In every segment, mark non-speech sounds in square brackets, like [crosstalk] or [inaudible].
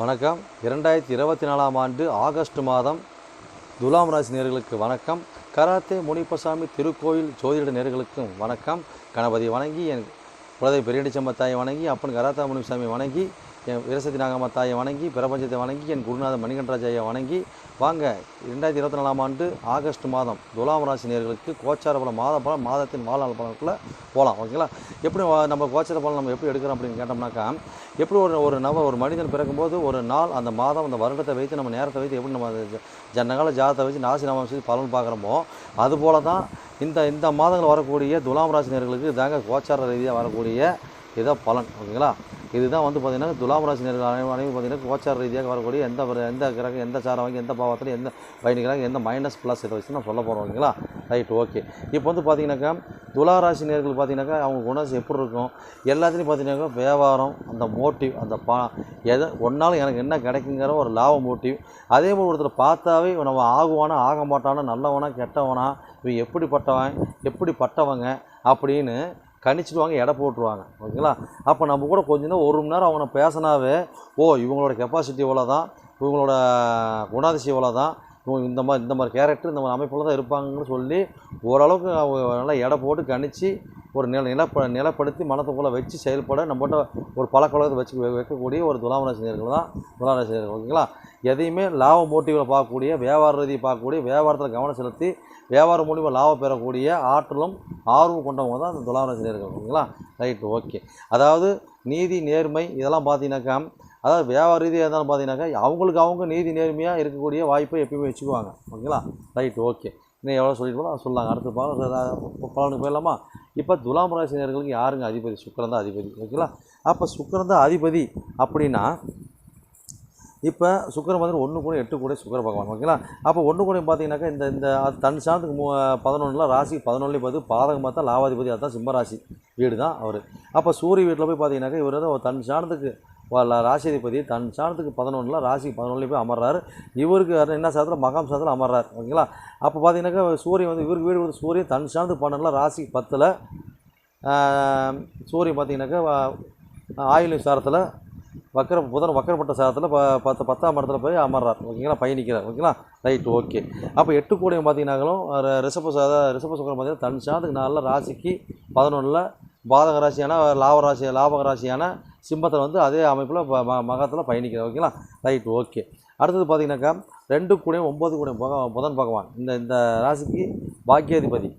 வணக்கம். இரண்டாயிரத்தி இருபத்தி நாலாம் ஆண்டு ஆகஸ்ட் மாதம் துலாம் ராசி நேர்களுக்கு வணக்கம். கராத்தே முனிப்பசாமி திருக்கோயில் ஜோதிட நேர்களுக்கும் வணக்கம். கணபதி வணங்கி என் குலதை பெரியடிச்சம்ம தாயை வணங்கி அப்பன் கராத்தா முனிசாமி வணங்கி என் விரசதி நாகம்மா தாயை வணங்கி பிரபஞ்சத்தை வணங்கி என் குருநாதன் மணிகண்டராஜாயை வணங்கி வாங்க ரெண்டாயிரத்தி இருபத்தி நாலாம் ஆண்டு ஆகஸ்ட் மாதம் துலாம் ராசி நேர்களுக்கு கோச்சார பலம் மாத பலம் மாதத்தின் வாழ்நாள் பலனுக்குள்ளே போகலாம் ஓகேங்களா? எப்படி நம்ம கோச்சார பலன் நம்ம எப்படி எடுக்கிறோம் அப்படின்னு கேட்டோம்னாக்கா எப்படி ஒரு ஒரு நபர் ஒரு மனிதன் பிறக்கும்போது ஒரு நாள் அந்த மாதம் அந்த வருடத்தை வைத்து நம்ம நேரத்தை வைத்து எப்படி நம்ம ஜன்னகால ஜாதத்தை வச்சு நாசி நாமம் செய்து பலன் பார்க்குறோமோ அதுபோல தான் இந்த இந்த மாதங்கள் வரக்கூடிய துலாம் ராசி நேர்களுக்கு இதாங்க கோச்சார ரீதியாக வரக்கூடிய இதான் பலன் ஓகேங்களா? இதுதான் வந்து பார்த்தீங்கன்னா துலாம் ராசி நேர்கள் அனைவரும் பார்த்தீங்கன்னா கோச்சார ரீதியாக வரக்கூடிய எந்த ஒரு எந்த கிரகம் எந்த சாரம் வாங்கி எந்த பாவத்தில் எந்த பயணிக்கிறாங்க எந்த மைனஸ் ப்ளஸ் இதை வச்சு நான் சொல்ல போகிறோம் ஓகேங்களா? ரைட் ஓகே இப்போ வந்து பார்த்தீங்கன்னாக்கா துலா ராசி நேர்கள் பார்த்தீங்கன்னாக்கா அவங்க குணம் எப்படி இருக்கும்? எல்லாத்துலேயும் பார்த்தீங்கன்னாக்கா வியாபாரம் அந்த மோட்டிவ் அந்த பா எதை ஒன்றாலும் எனக்கு என்ன கிடைக்குங்கிற ஒரு லாப மோட்டிவ் அதே மாதிரி ஒருத்தர் பார்த்தாவே நம்ம ஆகுவானா ஆக மாட்டானா நல்லவனா கெட்டவனா இவன் எப்படிப்பட்டவன் எப்படிப்பட்டவங்க அப்படின்னு கணிச்சிடுவாங்க எடை போட்டுருவாங்க. ஓகேங்களா? அப்போ நம்ம கூட கொஞ்ச நேரம் ஒரு மணி நேரம் அவங்க பேசினாவே ஓ இவங்களோட கெப்பாசிட்டி இவ்வளோ தான் இவங்களோட குணாதிசயம் இவ்வளோ தான் இவங்க இந்த மாதிரி இந்த மாதிரி கேரக்டர் இந்த மாதிரி அமைப்பில் தான் இருப்பாங்கன்னு சொல்லி ஓரளவுக்கு அவங்க நல்லா எடை போட்டு கணித்து ஒரு நில நிலப்ப நிலப்படுத்தி மனத்துக்குள்ளே வச்சு செயல்பட நம்மகிட்ட ஒரு பழக்கவழக்கத்தை வச்சு வைக்கக்கூடிய ஒரு துலாம் ரசிகர்கள் தான் துலாம் ரசிகர்கள் ஓகேங்களா எதையுமே லாப மோட்டிவில் பார்க்கக்கூடிய வியாபார ரீதியை பார்க்கக்கூடிய வியாபாரத்தில் கவனம் செலுத்தி வியாபாரம் மூலிமா லாபம் பெறக்கூடிய ஆற்றலும் ஆர்வம் கொண்டவங்க தான் அந்த துலாம் ரசிகர்கள் ஓகேங்களா ரைட் ஓகே அதாவது நீதி நேர்மை இதெல்லாம் பார்த்தீங்கன்னாக்கா அதாவது வியாபார ரீதியாக இருந்தாலும் பார்த்தீங்கன்னாக்கா அவங்களுக்கு அவங்க நீதி நேர்மையாக இருக்கக்கூடிய வாய்ப்பை எப்பயுமே வச்சுக்குவாங்க. ஓகேங்களா? ரைட் ஓகே இன்னும் எவ்வளோ சொல்லிட்டு போல சொல்லலாங்க அடுத்த பலன் பலனுக்கு போயிடலாமா? இப்போ துலாம் ராசினியர்களுக்கு யாருங்க அதிபதி? சுக்கிரன் தான் அதிபதி. ஓகேங்களா? அப்போ சுக்கிரன் தான் அதிபதி அப்படின்னா இப்போ சுக்கிரன் வந்து ஒன்று கூட எட்டு கூட சுக்கர பகவான். ஓகேங்களா? அப்போ ஒன்று கூட பார்த்தீங்கன்னாக்கா இந்த இந்த அது தன் சாணத்துக்கு மூ பதினொன்றில் ராசி பதினொன்றுலேயும் பார்த்து பாதகம் பார்த்தா லாவாதிபதி அதுதான் சிம்மராசி வீடு தான் அவர். அப்போ சூரிய வீட்டில் போய் பார்த்தீங்கன்னாக்கா இவர் வந்து தன் சாணத்துக்கு ராசிதிபதி தன் சாணத்துக்கு பதினொன்றில் ராசி பதினொன்றுலேயும் போய் அமர்றாரு. இவருக்கு என்ன சாதத்தில்? மகாம் சாதத்தில் அமர்றாரு. ஓகேங்களா? அப்போ பார்த்தீங்கன்னாக்கா சூரியன் வந்து இவருக்கு வீடு வந்து சூரியன் தன் சாணத்துக்கு பன்னெண்டில் ராசி பத்தில் சூரியன் பார்த்தீங்கன்னாக்கா வ- ஆயுள் சாரத்தில் வக்கர புதன் வக்கரப்பட்ட சாரத்தில் ப பத்து பத்தாம் இடத்துல போய் அமர்றார். ஓகேங்களா? பயணிக்கிறார். ஓகேங்களா? Right okay. அப்போ எட்டு கூடையும் பார்த்தீங்கன்னாலும் ர- ரிஷப சாத ரிஷப சுக்கரம் பார்த்தீங்கன்னா தன் சாதத்துக்கு நாளில் ராசிக்கு பதினொன்றில் பாதக ராசியான லாப ராசி லாபக ராசியான சிம்மத்தில் வந்து அதே அமைப்பில் மகத்தில் பயணிக்கிறார். ஓகேங்களா ரைட் ஓகே அடுத்தது பார்த்தீங்கன்னாக்கா ரெண்டு கூடையும் ஒம்பது கூடையும் பக புதன் பகவான். இந்த இந்த ராசிக்கு பாக்கியாதிபதி.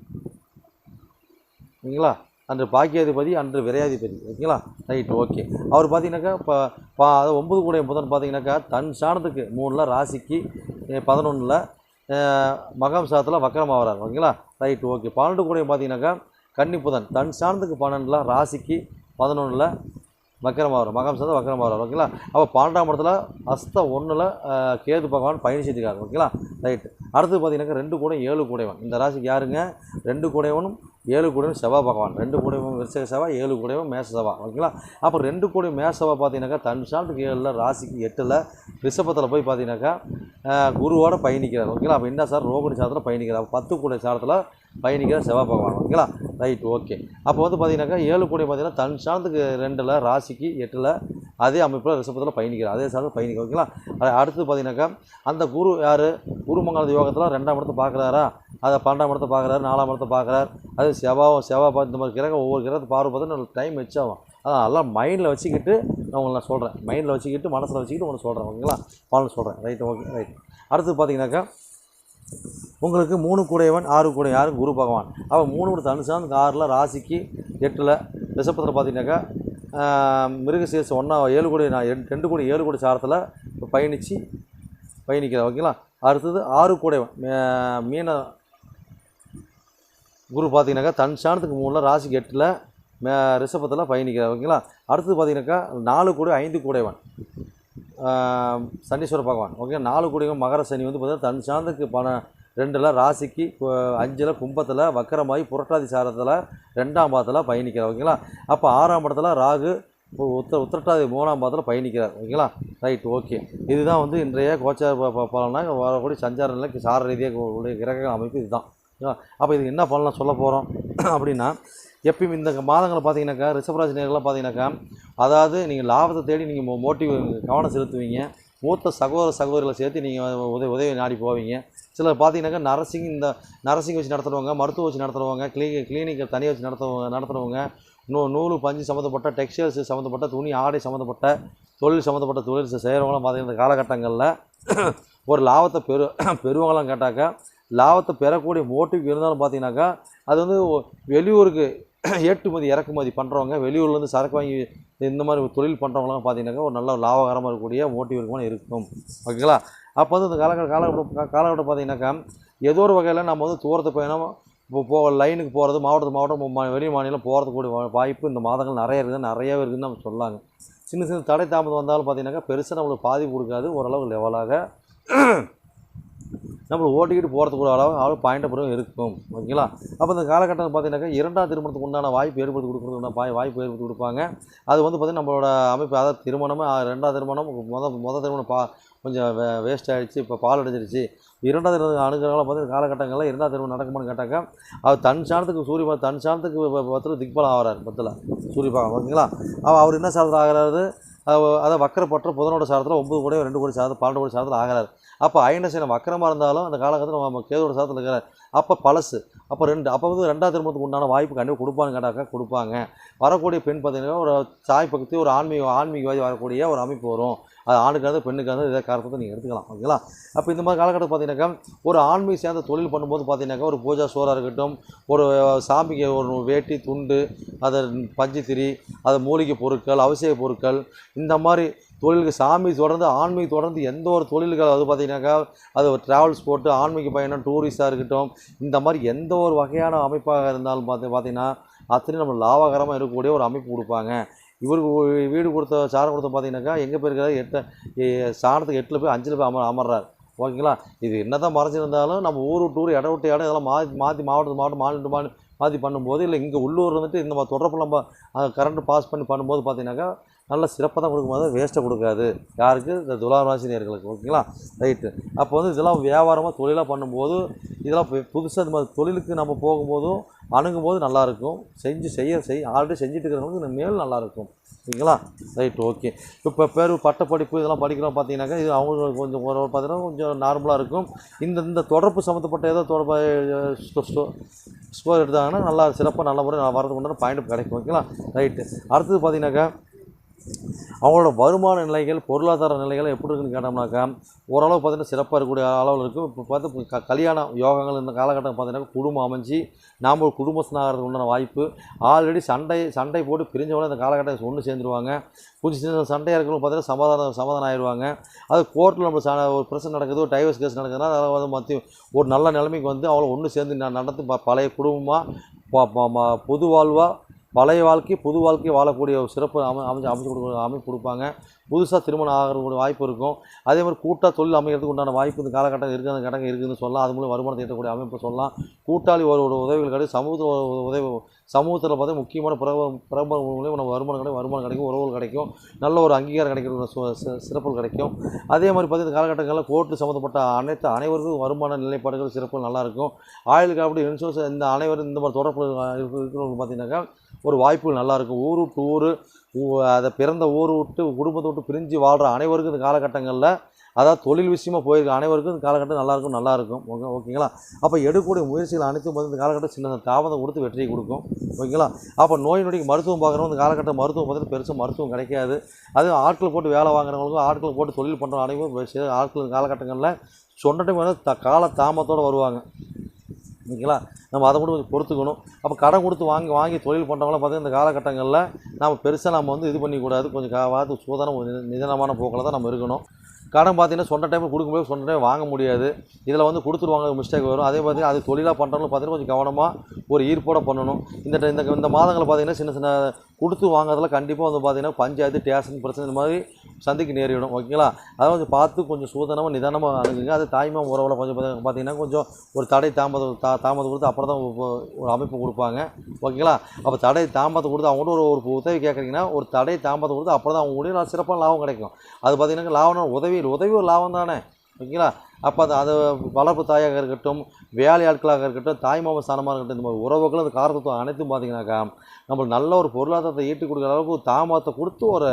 ஓகேங்களா? அன்று பாக்கியாதிபதி அன்று விரையாதிபதி. ஓகேங்களா? ரைட் ஓகே அவர் பார்த்தீங்கன்னாக்கா இப்போ பா அது ஒம்பது கூடிய புதன் பார்த்தீங்கன்னாக்கா தன் சாணத்துக்கு மூணில் ராசிக்கு பதினொன்றில் மகம் சாத்தில் வக்கரம் ஆகிறார் ஓகேங்களா? ரைட் ஓகே பன்னெண்டு கூடையும் பார்த்தீங்கன்னாக்கா கன்னி புதன். தன் சாணத்துக்கு பன்னெண்டில் ராசிக்கு பதினொன்றில் வக்கரம் ஆகிறார் மகம் சேர்ந்து வக்கரம் ஓகேங்களா அப்போ பன்னெண்டாம் இடத்துல அஸ்த ஒன்றில் கேது பகவான் பயணி இருக்காரு ஓகேங்களா ரைட் அடுத்து பார்த்தீங்கன்னாக்கா ரெண்டு கூட ஏழு கூடைவன் இந்த ராசிக்கு யாருங்க? ரெண்டு கூடையவனும் ஏழு கூடையும் செவ்வாய் பகவான் ரெண்டு கூடையும் விருச்சக செவ்வாய் ஏழு கூடையும் மேச செவ்வாய் ஓகேங்களா? அப்போ ரெண்டு கூடையும் மேச செவ்வாய் பார்த்தீங்கன்னாக்கா தன் ஏழில் ராசிக்கு எட்டில் ரிஷபத்தில் போய் பார்த்தீங்கன்னாக்கா குருவோட பயணிக்கிறார் ஓகேங்களா? அப்போ என்ன சார்? ரோகிணி சாதத்தில் பயணிக்கிறார். அப்போ பத்து கூடை சாதத்தில் பயணிக்கிற செவ்வாய் பகவான் ஓகேங்களா? Right okay. அப்போ வந்து பார்த்தீங்கன்னாக்கா ஏழு கூடை பார்த்தீங்கன்னா தன் ரெண்டில் ராசிக்கு எட்டில் அதே அமைப்பில் ரிஷபத்தில் பயணிக்கிறார். அதே சாதத்தில் பயணிக்க ஓகேங்களா? அடுத்து பார்த்தீங்கன்னாக்கா அந்த குரு யார்? குருமங்கலத்து யோகத்தில் ரெண்டாம் இடத்தை பார்க்குறாரா அதை பன்னெண்டாம் இடத்தை பார்க்குறாரு நாலாம் இடத்தை பார்க்குறாரு. அது செவ்வாவும் செவ்வாய் பார்த்து இந்த மாதிரி கிரகம் ஒவ்வொரு கிரகத்தை பார்வை பார்த்து நம்மளுக்கு டைம் வச்சாகும் அதான் எல்லாம் மைண்டில் வச்சுக்கிட்டு நான் உங்களை நான் சொல்கிறேன் மைண்டில் வச்சுக்கிட்டு மனசில் வச்சுக்கிட்டு உங்களுக்கு சொல்கிறேன் ஓகேங்களா? பலன் சொல்கிறேன் ரைட் ஓகே ரைட் அடுத்து பார்த்தீங்கன்னாக்கா உங்களுக்கு மூணு கூடையவன் ஆறு கூட யாரும் குரு பகவான். அப்போ மூணு கூட தனுசாந்து ஆறில் ராசிக்கு எட்டில் ரிஷபத்தில் பார்த்தீங்கன்னாக்கா மிருகசேஷம் ஒன்றா ஏழு கோடி நான் எண்- ரெண்டு கோடி ஏழு கோடி சாரத்தில் பயணித்து பயணிக்கிறேன் ஓகேங்களா? அடுத்தது ஆறு கூடைவன் மீன குரு பார்த்தீங்கன்னாக்கா தன் சாணத்துக்கு மூணில் ராசிக்கு எட்டில் மே ரிஷபத்தில் பயணிக்கிறார். ஓகேங்களா? அடுத்தது பார்த்தீங்கன்னாக்கா நாலு கூடை ஐந்து கூடைவன் சனீஸ்வர பகவான். ஓகே நாலு கூடியும் மகர சனி வந்து பார்த்தீங்கன்னா தன் சாந்தத்துக்கு பண ரெண்டில் ராசிக்கு அஞ்சில் கும்பத்தில் வக்கரமாகி புரட்டாதி சாரத்தில் ரெண்டாம் பாதத்தில் பயணிக்கிறார். ஓகேங்களா? அப்போ ஆறாம் படத்தில் ராகு உத்திர உத்த உத்திரட்டாதி மூணாம் பாதத்தில் பயணிக்கிறார். ஓகேங்களா? Right okay. இதுதான் வந்து இன்றைய கோச்சார் பலனாக வரக்கூடிய சஞ்சார நிலைக்கு சார ரீதியாக உடைய கிரக அமைப்பு இதுதான். அப்போ இதுக்கு என்ன பண்ணலாம் சொல்ல போகிறோம் [clears throat] அப்படின்னா எப்பயும் இந்த மாதங்களை பார்த்தீங்கன்னாக்கா ரிஷபராஜ் நேர்கள்லாம் பார்த்தீங்கன்னாக்கா அதாவது நீங்கள் லாபத்தை தேடி நீங்கள் மோட்டிவ் கவனம் செலுத்துவீங்க. மூத்த சகோதர சகோதரிகளை சேர்த்து நீங்கள் உதவி உதவி நாடி போவீங்க. சிலர் பார்த்தீங்கன்னாக்கா நர்சிங் இந்த நர்சிங் வச்சு நடத்துகிறவங்க மருத்துவம் வச்சு நடத்துகிறவங்க கிளினிக் கிளினிக்கை தனியாக வச்சு நடத்துவங்க நடத்துகிறவங்க நூ நூலு பஞ்சு சம்மந்தப்பட்ட டெக்ஸ்டைல்ஸ் சம்மந்தப்பட்ட துணி ஆடை சம்மந்தப்பட்ட தொழில் சம்மந்தப்பட்ட தொழில் செய்கிறவங்களாம் பார்த்தீங்கன்னா இந்த காலகட்டங்களில் ஒரு லாபத்தை பெரு [clears throat] பெறுவங்களாம் கேட்டாக்கா லாபத்தை பெறக்கூடிய மோட்டிவ் இருந்தாலும் பார்த்தீங்கன்னாக்கா அது வந்து வெளியூருக்கு [clears throat] ஏற்றுமதி இறக்குமதி பண்ணுறவங்க வெளியூர்லேருந்து சரக்கு வாங்கி இந்த மாதிரி தொழில் பண்ணுறவங்களாம் பார்த்தீங்கன்னாக்கா ஒரு நல்ல லாபகரமாக இருக்கக்கூடிய மோட்டிவ் இருக்குமா. இருக்கும் ஓகேங்களா அப்போ வந்து இந்த காலகட்ட காலகட்டம் காலகட்டம் பார்த்தீங்கன்னாக்கா ஏதோ ஒரு வகையில் நம்ம வந்து தூரத்து பயணம் இப்போ போ லைனுக்கு போகிறது மாவட்டத்து மாவட்டம் வெளி மாநிலம் போகிறதுக்கூடிய வாய்ப்பு இந்த மாதங்கள் நிறைய இருக்குது நிறையவே இருக்குதுன்னு நம்ம சொல்லாங்க. சின்ன சின்ன தடை தாமதம் வந்தாலும் பார்த்தீங்கன்னாக்கா பெருசாக நம்மளுக்கு பாதிப்பு கொடுக்காது ஓரளவு லெவலாக நம்மளை ஓட்டிக்கிட்டு போகிறதுக்கு கூட அளவு அளவு பாயிண்ட் பிறகு இருக்கும். ஓகேங்களா? அப்போ இந்த காலகட்டத்தில் பார்த்தீங்கன்னாக்கா இரண்டாம் திருமணத்துக்கு உண்டான வாய்ப்பு ஏற்படுத்தி கொடுக்குறதுக்கு பாய் வாய்ப்பு ஏற்படுத்தி கொடுப்பாங்க. அது வந்து பார்த்திங்கன்னா நம்மளோட அமைப்பு அதாவது திருமணமே ரெண்டாம் திருமணம் மொத முத திருமணம் பா கொஞ்சம் வே வேஸ்ட் ஆகிடுச்சு இப்போ பால் அடைஞ்சிருச்சு இரண்டாவது திருமணம் அணுகிறவங்களாம் பார்த்தீங்கன்னா காலகட்டங்களில் இரண்டாவது திருமணம் நடக்குமான்னு கேட்டாக்கா அவர் தன் சாணத்துக்கு சூரியபா தன் சாணத்துக்கு பத்தில் திக்பலம் ஆகிறார் பத்தில். சூரிய ஓகேங்களா? அவர் என்ன சாதத்தில் ஆகிறாரு? அதை வக்கரப்பட்ட புதனோட சாரத்தில் ஒம்பது கோடி ரெண்டு கோடி சாதம் பன்னெண்டு கோடி சாதத்தில் ஆகிறார். அப்போ ஐநசனம் வக்கரமாக இருந்தாலும் அந்த காலகட்டத்தில் நம்ம கேதோட சாதத்தில் இருக்கிறார். அப்போ பழசு. அப்போ ரெண்டு அப்போ வந்து ரெண்டாவது திருமணத்துக்கு உண்டான வாய்ப்பு கண்டிப்பாக கொடுப்பாங்க கேட்டாக்கா கொடுப்பாங்க. வரக்கூடிய பெண் பார்த்தீங்கன்னா ஒரு சாய் பக்கத்து ஒரு ஆன்மீக ஆன்மீகவாதி வரக்கூடிய ஒரு அமைப்பு வரும். அது ஆணுக்காக பெண்ணுக்காக இதை காரணத்தை நீங்கள் எடுத்துக்கலாம். ஓகேங்களா? அப்போ இந்த மாதிரி காலகட்டத்தில் பார்த்தீங்கன்னாக்கா ஒரு ஆன்மீக சேர்ந்த தொழில் பண்ணும்போது பார்த்தீங்கன்னாக்கா ஒரு பூஜா சோறாக இருக்கட்டும் ஒரு சாமிக்கு ஒரு வேட்டி துண்டு அதை பஞ்சு திரி அதை மூலிகை பொருட்கள் அவசிய பொருட்கள் இந்த மாதிரி தொழிலுக்கு சாமி தொடர்ந்து ஆன்மீக தொடர்ந்து எந்த ஒரு தொழில்கள் அது பார்த்தீங்கன்னாக்கா அது ஒரு ட்ராவல்ஸ் போட்டு ஆன்மீக பயணம் டூரிஸ்டாக இருக்கட்டும் இந்த மாதிரி எந்த ஒரு வகையான அமைப்பாக இருந்தாலும் பார்த்து பார்த்தீங்கன்னா அத்தனை நம்ம லாபகரமாக இருக்கக்கூடிய ஒரு அமைப்பு கொடுப்பாங்க. இவருக்கு வீடு கொடுத்த சாரம் கொடுத்த பார்த்தீங்கன்னாக்கா எங்கே போயிருக்காரு எட்டு சாணத்துக்கு எட்டில் போய் அஞ்சில் போய் அமர் அமர்றார். ஓகேங்களா? இது என்ன தான் மறைஞ்சிருந்தாலும் நம்ம ஊர் விட்டு ஊர் இடம் விட்டு இடம் இதெல்லாம் மாற்றி மாற்றி மாவட்டத்து மாவட்டம் மாநிலம் மாநில மாற்றி பண்ணும்போது இல்லை இங்கே உள்ளூர் வந்துட்டு இந்த மாதிரி தொடர்பு நம்ம கரண்ட் பாஸ் பண்ணி பண்ணும்போது பார்த்தீங்கன்னாக்கா நல்ல சிறப்பாக தான் கொடுக்கும்போது வேஸ்ட்டை கொடுக்காது. யாருக்கு? இந்த துலாம் ராசி நேர்களுக்கு ஓகேங்களா? ரைட்டு அப்போ வந்து இதெல்லாம் வியாபாரமாக தொழிலாக பண்ணும்போது இதெல்லாம் புதுசாக இந்த மாதிரி தொழிலுக்கு நம்ம போகும்போதும் அணுகும் போது நல்லாயிருக்கும். செஞ்சு செய்ய செய் ஆல்ரெடி செஞ்சுட்டு இருக்கிறவங்களுக்கு இன்னும் மேலும் நல்லாயிருக்கும். ஓகேங்களா? ரைட் ஓகே இப்போ பேர் பட்டப்படிப்பு இதெல்லாம் படிக்கிறோம் பார்த்தீங்கன்னாக்கா இது அவங்களுக்கு கொஞ்சம் ஒரு பார்த்தீங்கன்னா கொஞ்சம் நார்மலாக இருக்கும். இந்த இந்த தொடர்பு சம்மந்தப்பட்ட ஏதோ தொடர்பு ஸ்கோர் எடுத்தாங்கன்னா நல்லா சிறப்பாக நல்ல முறை வரதுக்கு உண்டான பாயிண்ட் கிடைக்கும். ஓகேங்களா? ரைட்டு அடுத்தது பார்த்தீங்கன்னாக்கா அவங்களோட வருமான நிலைகள் பொருளாதார நிலைகள் எப்படி இருக்குன்னு கேட்டோம்னாக்கா ஓரளவு பார்த்தீங்கன்னா சிறப்பாக இருக்கக்கூடிய அளவில் இருக்கும் இப்போ பார்த்து க கல்யாணம் யோகங்கள் இந்த காலகட்டம் பார்த்தீங்கன்னா குடும்பம் அமைஞ்சு நாம் ஒரு குடும்பஸ்தனாகிறதுக்கு உண்டான வாய்ப்பு. ஆல்ரெடி சண்டை சண்டை போட்டு பிரிஞ்சவொடனே இந்த காலகட்டம் ஒன்று சேர்ந்துருவாங்க. கொஞ்சம் சின்ன சண்டையாக இருக்கிறவங்க பார்த்தீங்கன்னா சமாதானம் சமாதானம் ஆயிடுவாங்க அது கோர்ட்டில் நம்ம ச ஒரு பிரச்சனை நடக்குது ஒரு டைவர்ஸ் கேஸ் நடக்குதுன்னா அதை வந்து மாற்றி ஒரு நல்ல நிலைமைக்கு வந்து அவங்கள ஒன்று சேர்ந்து ந- நடந்து ப- பழைய குடும்பமாக பொது வாழ்வாக பழைய வாழ்க்கை புது வாழ்க்கை வாழக்கூடிய ஒரு சிறப்பு அமை அமைச்சு அமைச்சு கொடுக்க அமைப்பு கொடுப்பாங்க. புதுசாக திருமணம் ஆகிறக்கூடிய வாய்ப்பு இருக்கும். அதே மாதிரி கூட்டாக தொழில் அமைக்கிறதுக்கு உண்டான வாய்ப்பு இந்த காலகட்டம் இருக்குது அந்த கடங்க இருக்குதுன்னு சொல்லலாம். அது மூலம் வருமானத்தை ஈட்டக்கூடிய அமைப்பு சொல்லலாம். கூட்டாளி ஒரு ஒரு உதவிகள் கிடைக்கும் சமூகத்தில் உதவி சமூகத்தில் பார்த்தா முக்கியமான பிரபல பிரபல மூலியம் நம்ம வருமானம் கிடைக்கும் வருமானம் கிடைக்கும் உறவுகள் கிடைக்கும் நல்ல ஒரு அங்கீகாரம் கிடைக்கிற சிறப்புகள் கிடைக்கும். அதே மாதிரி பார்த்தீங்கன்னா காலகட்டங்களில் கோர்ட்டு சம்மந்தப்பட்ட அனைத்து அனைவருக்கும் வருமான நிலைப்பாடுகள் சிறப்பு நல்லாயிருக்கும் ஆயுள் காப்பீடு இன்சூரன்ஸ் இந்த அனைவரும் இந்த மாதிரி தொடர்பு இருக்கிறவங்க பார்த்தீங்கன்னாக்கா ஒரு வாய்ப்புகள் நல்லாயிருக்கும் ஊர் விட்டு ஊர் அதை பிறந்த ஊர் விட்டு குடும்பத்தை விட்டு பிரிஞ்சு வாழ்கிற அனைவருக்கும் இந்த காலகட்டங்களில் அதாவது தொழில் விஷயமாக போயிருக்க. அனைவருக்கும் இந்த காலகட்டம் நல்லாயிருக்கும் நல்லாயிருக்கும் ஓகே ஓகேங்களா? அப்போ எடுக்கக்கூடிய முயற்சிகள் அனைத்தும் வந்து இந்த காலகட்டம் சின்ன தாமதம் கொடுத்து வெற்றியை கொடுக்கும். ஓகேங்களா? அப்போ நோய் நொடிக்கு மருத்துவம் பார்க்குறவங்க இந்த காலகட்டம் மருத்துவம் பார்த்தீங்கன்னா பெருசாக மருத்துவம் கிடைக்காது. அது ஆட்கள் போட்டு வேலை வாங்குறவங்களுக்கும் ஆட்கள் போட்டு தொழில் பண்ணுற அனைவரும் ஆட்கள் காலகட்டங்களில் சொன்ன வந்து த கால தாமத்தோடு வருவாங்க. ஓகேங்களா? நம்ம அதை கூட கொஞ்சம் பொறுத்துக்கணும். அப்போ கடன் கொடுத்து வாங்கி வாங்கி தொழில் பண்ணுறவங்களாம் பார்த்தீங்கன்னா இந்த காலகட்டங்களில் நம்ம பெருசாக நம்ம வந்து இது பண்ணிக்கூடாது கொஞ்சம் கா பார்த்து சூதான நிதானமான போக்கில் தான் நம்ம இருக்கணும். கடன் பார்த்தீங்கன்னா சொன்ன டைமில் கொடுக்கும்போது சொன்ன டைம் வாங்க முடியாது. இதில் வந்து கொடுத்துருவாங்க மிஸ்டேக் வரும். அதே பார்த்தீங்கன்னா அது தொழிலாக பண்ணுறவங்களும் பார்த்தீங்கன்னா கொஞ்சம் கவனமாக ஒரு ஈர்ப்போட பண்ணணும். இந்த இந்த இந்த மாதங்களில் பார்த்தீங்கன்னா சின்ன சின்ன கொடுத்து வாங்குறதுல கண்டிப்பாக வந்து பார்த்தீங்கன்னா பஞ்சாயத்து டேஷன் பிரச்சனை இந்த மாதிரி சந்திக்கு நேரிடும் ஓகேங்களா? அதை கொஞ்சம் பார்த்து கொஞ்சம் சூதனமாக நிதானமாக அணுகுங்க. அது தாய்மா உறவில் கொஞ்சம் பார்த்தீங்கன்னா கொஞ்சம் ஒரு தடை தாமதம் தா தாமதம் கொடுத்து அப்புறம் தான் ஒரு அமைப்பு கொடுப்பாங்க. ஓகேங்களா? அப்போ தடை தாமதம் கொடுத்து அவங்க ஒரு ஒரு உதவி கேட்குறீங்கன்னா ஒரு தடை தாமதம் கொடுத்து அப்புறம் தான் அவங்க கூட சிறப்பான லாபம் கிடைக்கும். அது பார்த்தீங்கன்னா லாபம்னா உதவி உதவி ஒரு லாபம் தானே. ஓகேங்களா? அப்போ அது அது வளர்ப்பு தாயாக இருக்கட்டும் வேலை ஆட்களாக இருக்கட்டும் தாய்மாம ஸ்தானமாக இருக்கட்டும் இந்த மாதிரி உறவுகள் அந்த காரத்தத்துவம் அனைத்தும் பார்த்தீங்கன்னாக்கா நம்மளுக்கு நல்ல ஒரு பொருளாதாரத்தை ஈட்டி கொடுக்குற அளவுக்கு தாமதத்தை கொடுத்து ஒரு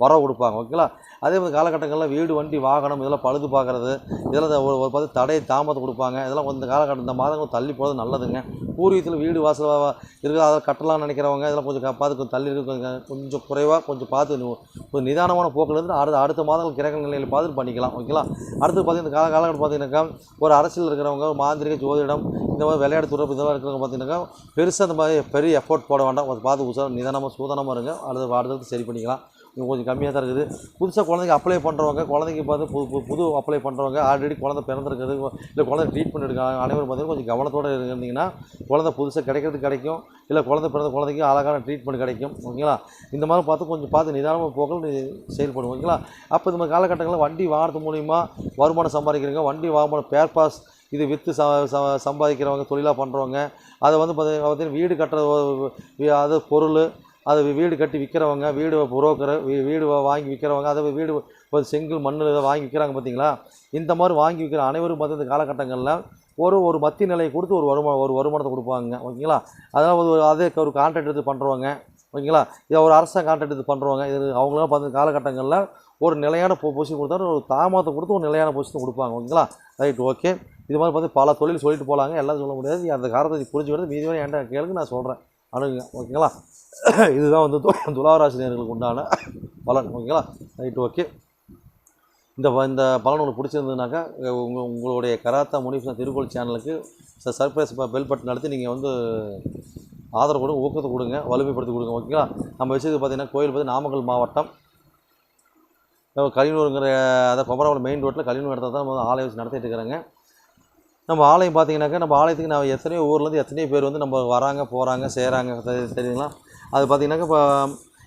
வர கொடுப்பாங்க ஓகேங்களா அதே மாதிரி காலகட்டங்களில் வீடு வண்டி வாகனம் இதெல்லாம் பழுது பார்க்குறது இதெல்லாம் ஒரு ஒரு பார்த்து தடை தாமதம் கொடுப்பாங்க இதெல்லாம் இந்த காலகட்டம் இந்த மாதங்கள் தள்ளி போகிறது நல்லதுங்க. பூர்வீகத்தில் வீடு வாசல் வா- இருக்குது அதை கட்டலாம்னு நினைக்கிறவங்க இதெல்லாம் கொஞ்சம் க- பார்த்து கொஞ்சம் தள்ளி இருக்கு கொஞ்சம் கொஞ்சம் குறைவாக கொஞ்சம் பார்த்து ஒரு நிதானமான போக்கில் இருந்து அடுத்த அடுத்த மாதங்கள் கிரக நிலையில் பார்த்து பண்ணிக்கலாம் ஓகேங்களா அடுத்து பார்த்தீங்கன்னா இந்த கால காலகட்டம் பார்த்தீங்கன்னாக்கா ஒரு அரசியல் இருக்கிறவங்க ஒரு மாந்திரிக ஜோதிடம் இந்த மாதிரி விளையாட்டு துறப்பு இதெல்லாம் இருக்கிறவங்க பார்த்தீங்கன்னாக்கா பெருசாக இந்த மாதிரி பெரிய எஃபோர்ட் போட வேண்டாம். கொஞ்சம் பார்த்து உசா நிதானமாக சூதானமாக இருங்க. அடுத்து அடுத்தது சரி பண்ணிக்கலாம். இது கொஞ்சம் கம்மியாக தான் இருக்குது. புதுசாக குழந்தைங்க அப்ளை பண்ணுறவங்க குழந்தைக்கு பார்த்து புது புது புது அப்ளை பண்ணுறவங்க ஆல்ரெடி குழந்தை பிறந்திருக்குது. இல்லை குழந்தை ட்ரீட்மெண்ட் எடுக்காங்க அனைவரும் பார்த்தீங்கன்னா கொஞ்சம் கவனத்தோடு இருந்தீங்கன்னா குழந்தை புதுசாக கிடைக்கிறது கிடைக்கும். இல்லை குழந்தை பிறந்த குழந்தைக்கு அழகான ட்ரீட்மெண்ட் கிடைக்கும். ஓகேங்களா? இந்த மாதிரி பார்த்து கொஞ்சம் பார்த்து நிதானமாக போக்கள் செயல்படும் ஓகேங்களா? அப்போ இந்த மாதிரி காலகட்டங்களில் வண்டி வாங்குறது மூலிமா வருமானம் சம்பாதிக்கிறவங்க வண்டி வாகனம் பேர் பாஸ் இது விற்று ச ச- சம்பாதிக்கிறவங்க தொழிலாக பண்ணுறவங்க அதை வந்து பார்த்திங்கன்னா பார்த்தீங்கன்னா வீடு கட்டுற அது பொருள் அது வீடு கட்டி விற்கிறவங்க வீடு புரோக்கர் வீடு வாங்கி விற்கிறவங்க அதை வீடு ஒரு செங்கல் மண்ணில் இதை வாங்கி விற்கிறாங்க பார்த்தீங்களா? இந்த மாதிரி வாங்கி விற்கிற அனைவரும் பார்த்து இந்த காலகட்டங்களில் ஒரு ஒரு மத்திய நிலையை கொடுத்து ஒரு வருமானம் ஒரு வருமானத்தை கொடுப்பாங்க. ஓகேங்களா? அதாவது ஒரு அதே ஒரு கான்ட்ராக்ட் எடுத்து பண்ணுறவங்க ஓகேங்களா? இதை ஒரு அரசாங்க கான்ட்ராக்ட் எடுத்து பண்ணுறவங்க இது அவங்களாம் பார்த்து காலகட்டங்களில் ஒரு நிலையான பொ பொசிஷன் கொடுத்தா ஒரு தாமதத்தை கொடுத்து ஒரு நிலையான பொசிஷன் கொடுப்பாங்க. ஓகேங்களா? Right okay. இது மாதிரி பார்த்து பல தொழில் சொல்லிட்டு போகலாங்க எல்லாம் சொல்ல முடியாது. அந்த காலத்தை புரிஞ்சு வருது மீதி வரை என்கிட்ட கேளுங்க நான் சொல்கிறேன் அணுகுங்க. ஓகேங்களா? [coughs] இதுதான் வந்து து- துளாராசினியர்களுக்கு உண்டான பலன் ஓகேங்களா? Right okay. இந்த இந்த பலன் உங்களுக்கு பிடிச்சிருந்ததுனாக்கா உங்கள் உங்களுடைய கராத்தா முனிஃபன் திருக்கோள் சேனலுக்கு ச சர்ப்ரைஸ் பெல் பட்டன் நடத்தி நீங்கள் வந்து ஆதரவு கொடுங்க ஊக்கத்தை கொடுங்க வலிமைப்படுத்தி கொடுங்க ஓகேங்களா? நம்ம வச்சது பார்த்தீங்கன்னா கோயில் பார்த்து நாமக்கல் மாவட்டம். நம்ம கலினூருங்கிற அதாவது மெயின் ரோட்டில் கலினூர் இடத்துல தான் நம்ம ஆலயம் வச்சு நடத்திட்டு இருக்கிறாங்க. நம்ம ஆலயம் பார்த்தீங்கன்னாக்கா நம்ம ஆலயத்துக்கு நான் எத்தனையோ ஊர்லேருந்து எத்தனையோ பேர் வந்து நம்ம வராங்க போகிறாங்க செய்கிறாங்க தெரியுங்களா அது பார்த்தீங்கன்னாக்கா இப்போ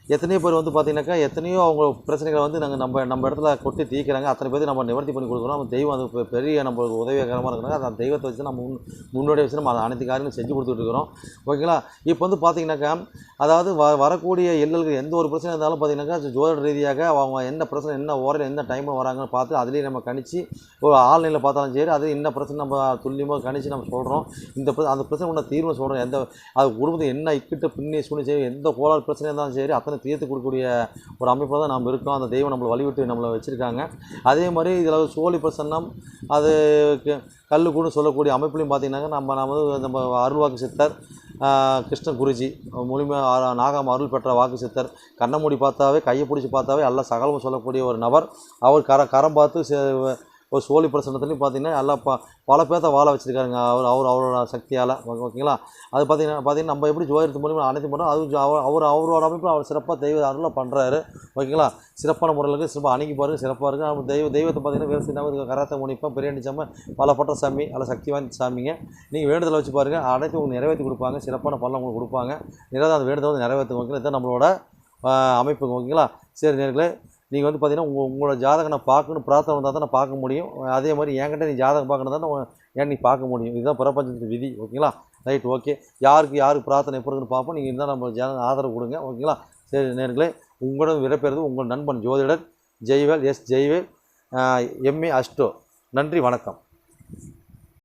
எத்தனையோ பேர் வந்து பார்த்தீங்கன்னாக்கா எத்தனையோ அவங்க பிரச்சனைகளை வந்து நாங்கள் நம்ம நம்ம இடத்துல கொட்டி தீர்க்கிறாங்க அத்தனை பேர் நம்ம நிவர்த்தி பண்ணி கொடுக்குறோம். நம்ம தெய்வம் அது பெரிய நம்மளுக்கு உதவிகரமாக இருக்கிறாங்க அந்த தெய்வத்தை வச்சு நம்ம முன் முன்னோடி வச்சு நம்ம அதை அனைத்து காரியங்களும் செஞ்சு கொடுத்துட்டு இருக்கிறோம். ஓகேங்களா? இப்போ வந்து பார்த்தீங்கன்னாக்கா அதாவது வ வரக்கூடிய எல்லல்கள் எந்த ஒரு பிரச்சனை இருந்தாலும் பார்த்தீங்கன்னாக்கா ஜோதிட ரீதியாக அவங்க என்ன பிரச்சனை என்ன ஓரில் என்ன டைமில் வராங்கன்னு பார்த்து அதுலேயே நம்ம கணிச்சு ஒரு ஆன்லைனில் பார்த்தாலும் சரி அது என்ன பிரச்சனை நம்ம துல்லியமாக கணிச்சு நம்ம சொல்கிறோம் இந்த பிர- அந்த பிரச்சனை உள்ள தீர்வு சொல்கிறோம் எந்த அது குடும்பத்தை என்ன இக்கிட்ட பின்னி சூழ்நிலை சரி எந்த கோளாறு பிரச்சனையாக இருந்தாலும் சரி அத்தனை தீர்த்து கொடுக்கக்கூடிய ஒரு அமைப்பில் தான் நம்ம இருக்கோம். அந்த தெய்வம் நம்மளை வழிவிட்டு நம்மளை வச்சுருக்காங்க. அதே மாதிரி இதில் சோழி பிரசன்னம் அது கல்லுக்கூடு சொல்லக்கூடிய அமைப்புலையும் பார்த்திங்கனாக்கா நம்ம நம்ம நம்ம அருள்வாக்கு சித்தர் கிருஷ்ண குருஜி முழுமையாக நாகம் அருள் பெற்ற வாக்கு சித்தர் கண்ணை மூடி பார்த்தாவே கையை பிடிச்சி பார்த்தாவே எல்லாம் சகலமும் சொல்லக்கூடிய ஒரு நபர். அவர் கர கரம் பார்த்து ஒரு சோழி பிரசனத்துலையும் பார்த்தீங்கன்னா எல்லாம் ப பல பேர்த்த வாழ வச்சுருக்காருங்க. அவர் அவர் அவரோட சக்தியால். ஓகேங்களா? அது பார்த்தீங்கன்னா பார்த்தீங்கன்னா நம்ம எப்படி ஜோதிடத்து மூலியமாக அனைத்து பண்ணுறோம் அது அவர் அவர் அவரோட அமைப்பில் அவர் சிறப்பாக தெய்வ அருளாக பண்ணுறாரு ஓகேங்களா? சிறப்பான முறையில் இருக்குது சிறப்பாக அணுகி பாருங்க சிறப்பாக இருக்குது நம்ம தெய்வ தெய்வத்தை பார்த்தீங்கன்னா வேறு சின்ன கராத்த முனிப்பா பிரியாணி சாமி பல பட்ட சாமி நல்ல சக்தி வாய்ந்த சாமிங்க. நீங்கள் வேண்டுதலை வச்சு பாருங்கள் அனைத்து உங்களுக்கு நிறைவேற்றி கொடுப்பாங்க. சிறப்பான பலன் உங்களுக்கு கொடுப்பாங்க. நிறைய அந்த வேண்டுதல் வந்து நிறைவேற்றுங்க ஓகேங்களா? இதுதான் நம்மளோட அமைப்புங்க. ஓகேங்களா? சரி நேர்களே நீங்கள் வந்து பார்த்தீங்கன்னா உங்கள் உங்களோட ஜாதகம் நான் பார்க்கணும் பிரார்த்தனை வந்தால் தான் நான் பார்க்க முடியும். அதே மாதிரி என்கிட்ட நீ ஜாதகம் பார்க்கணும் தான் ஏன் நீ பார்க்க முடியும்? இதுதான் பிரபஞ்சத்து விதி ஓகேங்களா? Right okay. யாருக்கு யாருக்கு பிரார்த்தனை எப்போ இருக்குன்னு பார்ப்போம். நீங்கள் இருந்தால் நம்ம ஜாதகம் ஆதரவு கொடுங்க ஓகேங்களா? சரி நேர்களே உங்களிடம் விடைபெறுவது உங்கள் நண்பன் ஜோதிடர் Jaivel S Jaivel MA astro. நன்றி வணக்கம்.